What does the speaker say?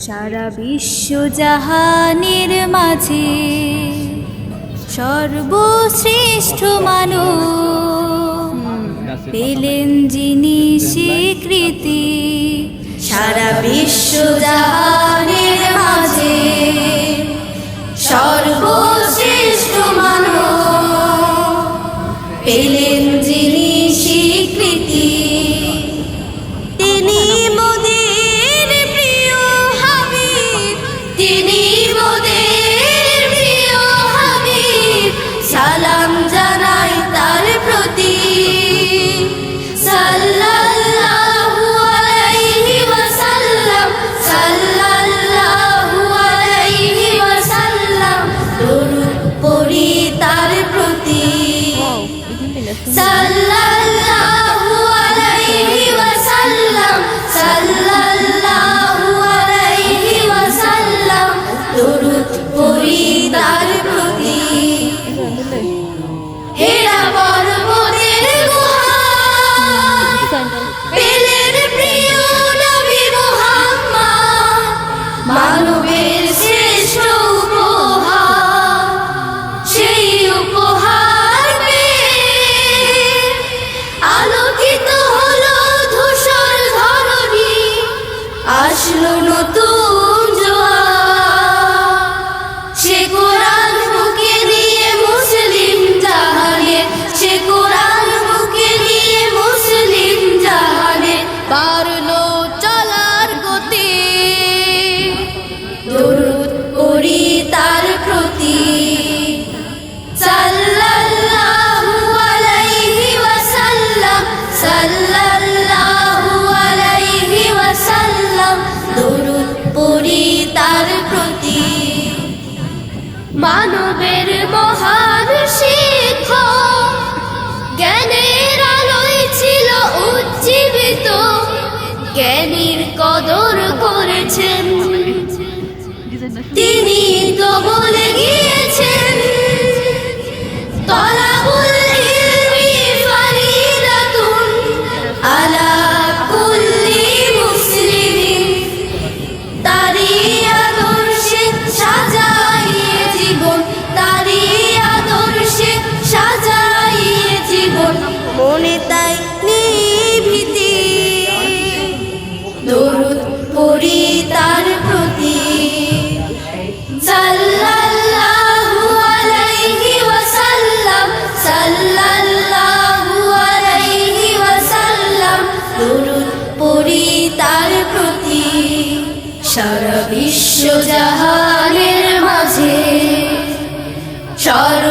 সারা বিশ্ব জাহানের মাঝে সর্বশ্রেষ্ঠ মানব পেলেন যিনি স্বীকৃতি। সারা বিশ্ব জাহানের মাঝে সর্বশ্রেষ্ঠ মানব পেলেন দরুদ পরি তার প্রতি। ধর্মের মহান শিখ জ্ঞানের আলোয় ছিল উজ্জীবিত। জ্ঞানীর কদর করেছেন। তিনি তো বলে গিয়ে দরুদ পড়ি তার প্রতি সারা বিশ্ব জাহানের মাঝে সর